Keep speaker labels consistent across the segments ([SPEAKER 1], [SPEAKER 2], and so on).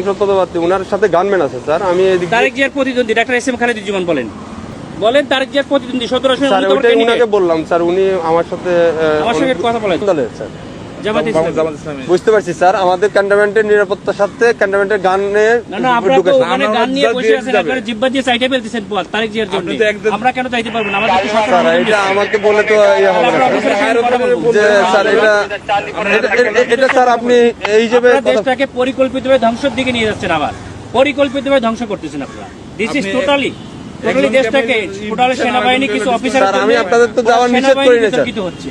[SPEAKER 1] ওনার সাথে গানম্যান আছে স্যার আমি
[SPEAKER 2] তারেক জিয়ার প্রতিদ্বন্দ্বী ডাক্তার এস এম খালেদুজ্জামান বলেন বলেন তারেক জিয়ার প্রতিদ্বন্দ্বী সতেরো আসনে
[SPEAKER 1] স্যার
[SPEAKER 2] উনি তো আবার
[SPEAKER 1] ওইটাই
[SPEAKER 2] candidate।
[SPEAKER 1] উনাকে বললাম স্যার উনি আমার সাথে
[SPEAKER 2] আমার সঙ্গে কথা বলেন।
[SPEAKER 1] স্যার। বুঝতে পারছি স্যার। আমাদের ক্যান্টনমেন্টের নিরাপত্তার সাথে ক্যান্টনমেন্টের গানে
[SPEAKER 2] না না আপনারা তো
[SPEAKER 1] ঢুকেছে।
[SPEAKER 2] ওখানে
[SPEAKER 3] আমরা
[SPEAKER 2] গান নিয়ে বসে আছেন আপনারা জিব্বা দিয়ে চাইতে ফেলতেছেন পথ তারেক জিয়ার জন্য।
[SPEAKER 3] আপনি তো একদম-
[SPEAKER 2] আমরা কেন চাইতে পারব না? আমাদের
[SPEAKER 1] স্যার এটা আমাকে বলে তো ইয়ে হবে। যে স্যার এটা স্যার আপনি এই হিসেবে
[SPEAKER 2] দেশটাকে পরিকল্পিতভাবে ধ্বংসের দিকে নিয়ে যাচ্ছেন আবার। পরিকল্পিতভাবে ধ্বংস করতেছেন আপনারা। দিস ইজ টোটালি টোটালি দেশটাকে টোটালি সেনাবাহিনী কিছু অফিসার
[SPEAKER 1] আমি আপনাদের তো যাওয়ার নিষেধ করি না, স্যার।
[SPEAKER 2] হচ্ছে।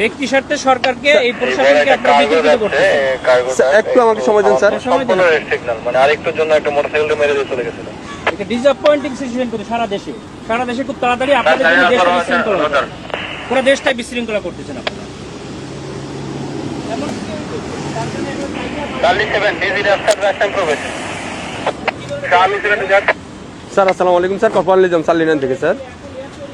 [SPEAKER 2] ব্যক্তি স্বার্থে সরকারকে এই প্রশাসনকে আপনারা বিতর্কিত
[SPEAKER 1] স্যার, একটু আমাকে সময় দিন স্যার।
[SPEAKER 2] সময় দিন
[SPEAKER 4] সিগন্যাল মানে আরেকটুর জন্য একটা মোটরসাইকেল মেরে দিয়ে চলে গেছিল
[SPEAKER 2] এটা ডিসঅ্যাপয়েন্টিং সিচুয়েশন করে সারা দেশে। সারা দেশে খুব তাড়াতাড়ি আপনাদের জন্য দেশটা বিশৃঙ্খলা পুরো দেশটাই বিশৃঙ্খলা করতেছেন আপনারা।
[SPEAKER 4] চার্লি সেভেন ডিজি রাস্তার রাস্তায় প্রবেশ চার্লি সেভেন
[SPEAKER 1] স্যার আসসালামু আলাইকুম স্যার কপাল নিজাম সালিনান থেকে স্যার।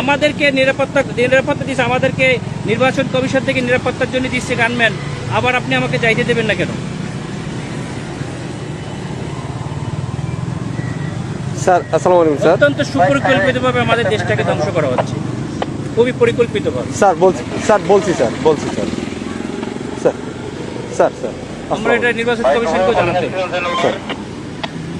[SPEAKER 2] আমাদেরকে নিরাপত্তা নিরাপত্তা দিচ্ছে আমাদেরকে নির্বাচন কমিশন থেকে নিরাপত্তার জন্য দিচ্ছে গানম্যান আবার আপনি আমাকে যাইতে দেবেন না কেন?
[SPEAKER 1] স্যার আসসালামু আলাইকুম স্যার।
[SPEAKER 2] অত্যন্ত সুপরিকল্পিতভাবে আমাদের দেশটাকে ধ্বংস করা হচ্ছে। খুবই পরিকল্পিতভাবে।
[SPEAKER 1] স্যার বলছি স্যার বলছি স্যার বলছি স্যার। স্যার স্যার স্যার
[SPEAKER 2] আমরা এটা নির্বাচন কমিশনকেও জানাতে হবে।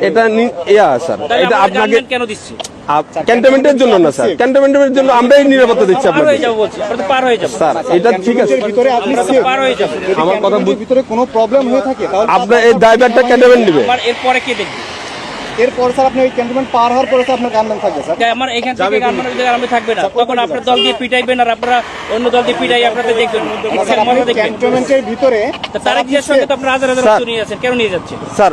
[SPEAKER 1] এটা ইয়া স্যার এটা আপনাকে
[SPEAKER 2] কেন দিচ্ছে?
[SPEAKER 1] ক্যান্টনমেন্টের জন্য না স্যার ক্যান্টনমেন্টের জন্য আমরাই নিরাপত্তা দিচ্ছি আপনাকে
[SPEAKER 2] যাব বলছি আমরা তো পার যাব।
[SPEAKER 1] স্যার এটা ঠিক আছে।
[SPEAKER 5] ভিতরে আপনি
[SPEAKER 2] আমরা তো
[SPEAKER 5] safe।
[SPEAKER 2] পার হয়ে যাব।
[SPEAKER 1] আমার কথা বুঝ-
[SPEAKER 5] ভিতরে কোনো প্রবলেম হয়ে থাকে তাহলে
[SPEAKER 1] আপনার এই ড্রাইভারটা ক্যান্টনমেন্ট নেবে।
[SPEAKER 2] আমার এরপরে কে দেখবে?
[SPEAKER 5] এরপর স্যার আপনি ওই ক্যান্টনমেন্ট পার হওয়ার পরে স্যার আপনার গানম্যান থাকবে স্যার।
[SPEAKER 2] আমার এখান থেকে আমার আরম্ভ থাকবে না। তখন আপনার দল দিয়ে পিটাইবেন আর আপনারা অন্য দল দিয়ে পিটাই আপনাদের দেখবেন।
[SPEAKER 5] ক্যান্টনমেন্টের ভিতরে
[SPEAKER 2] তা তারেক জিয়ার সঙ্গে তো আপনারা হাজার হাজার নিয়ে যাচ্ছেন। কেন নিয়ে যাচ্ছেন?
[SPEAKER 1] স্যার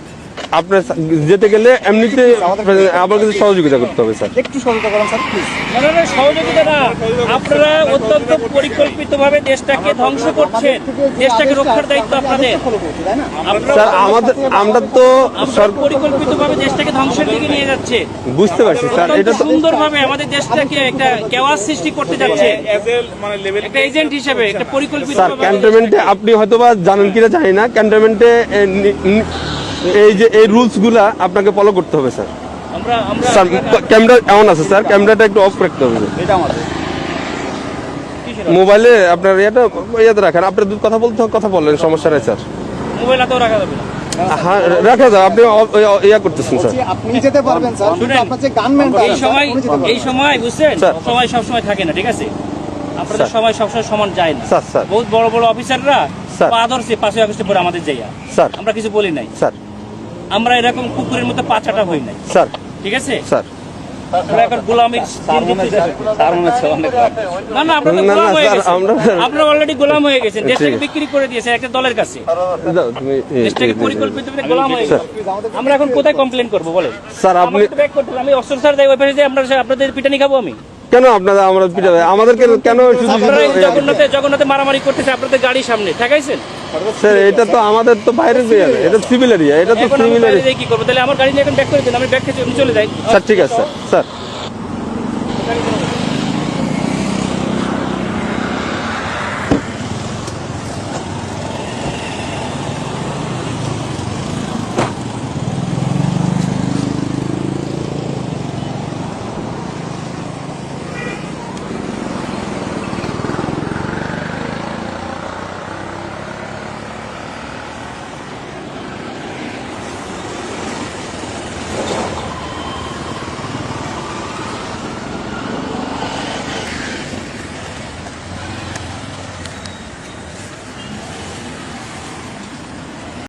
[SPEAKER 1] আপনার যেতে গেলে এমনিতে আমার কাছে সহযোগিতা করতে হবে স্যার।
[SPEAKER 5] একটু সহযোগিতা করেন স্যার প্লিজ
[SPEAKER 2] না না না সহযোগিতা না। আপনারা অত্যন্ত পরিকল্পিতভাবে দেশটাকে ধ্বংস করছেন। দেশটাকে রক্ষার দায়িত্ব আপনাদের।
[SPEAKER 5] তাই না
[SPEAKER 1] স্যার আমাদের আমরা তো
[SPEAKER 2] পরিকল্পিতভাবে দেশটাকে ধ্বংসের দিকে নিয়ে যাচ্ছে।
[SPEAKER 1] বুঝতে পারছি স্যার এটা তো
[SPEAKER 2] সুন্দরভাবে আমাদের দেশটাকে একটা কেওয়াজ সৃষ্টি করতে যাচ্ছে।
[SPEAKER 3] মানে লেভেল
[SPEAKER 2] একটা এজেন্ট হিসেবে একটা পরিকল্পিত
[SPEAKER 1] স্যার ক্যান্টনমেন্টে আপনি হয়তোবা জানেন কিনা জানি না। ক্যান্টনমেন্টে এই যে এই রুলসগুলা আপনাকে ফলো করতে হবে স্যার। ক্যামেরা এমন আছে স্যার। ক্যামেরাটা একটু অফ রাখতে হবে। মোবাইলে আপনার ইয়েটা ইয়েতে রাখেন। আপনার দুধ কথা বলতে কথা বললেন সমস্যা নেই স্যার।
[SPEAKER 2] মোবাইল রাখা যাবে না।
[SPEAKER 1] হ্যাঁ রাখা যায় আপনি ইয়া- করতেছেন স্যার।
[SPEAKER 5] আপনি যেতে পারবেন স্যার। কিন্তু আপনার যে গানম্যান
[SPEAKER 2] এই সময় এই সময় বুঝছেন?
[SPEAKER 1] স্যার।
[SPEAKER 2] সময় সব সময় থাকে না ঠিক আছে? আপনাদের
[SPEAKER 1] স্যার।
[SPEAKER 2] সময় সবসময় সমান যায় না।
[SPEAKER 1] Sir, sir.
[SPEAKER 2] বহুত বড় বড় অফিসাররা
[SPEAKER 1] স্যার।
[SPEAKER 2] পা ধরছে পাঁচই আগস্টে পরে আমাদের যাইয়া
[SPEAKER 1] স্যার।
[SPEAKER 2] আমরা কিছু বলি নাই।
[SPEAKER 1] স্যার।
[SPEAKER 2] আমরা এরকম কুকুরের মতো পাচাটা হই নাই
[SPEAKER 1] স্যার
[SPEAKER 2] ঠিক আছে
[SPEAKER 1] স্যার
[SPEAKER 2] আমরা এখন গোলামির দিন জিততে চাই। না না আমরা তো
[SPEAKER 1] না, না,
[SPEAKER 2] গোলাম হয়ে
[SPEAKER 1] স্যার,
[SPEAKER 2] গেছি
[SPEAKER 1] আমরা-
[SPEAKER 2] আপনারা অলরেডি গোলাম হয়ে গেছেন দেশটাকে বিক্রি করে দিয়েছে একটা দলের কাছে দেশটাকে পরিকল্পিত গোলাম হয়ে। গেছে আমরা এখন কোথায় কমপ্লেন করব বলেন
[SPEAKER 1] স্যার আপনি।
[SPEAKER 2] আমি অস্ত্র স্যার যাই ওই পাশে যাই আপনার আপনাদের পিটানি খাব আমি
[SPEAKER 1] কেন আপনারা আমরা পিটাবে আমাদেরকে কেন
[SPEAKER 2] জগন্নাথে জগন্নাথে মারামারি করতেছে আপনাদের গাড়ি সামনে ঠেকাইছেন?
[SPEAKER 1] স্যার এটা তো আমাদের তো বাইরের এরিয়া এটা সিভিল এরিয়া এটা তো সিভিল এরিয়া
[SPEAKER 2] কি করব? তাহলে আমার গাড়ি নিয়ে এখন ব্যাক করে দিন আমি ব্যাক থেকে চলে যাই।
[SPEAKER 1] স্যার ঠিক আছে স্যার স্যার।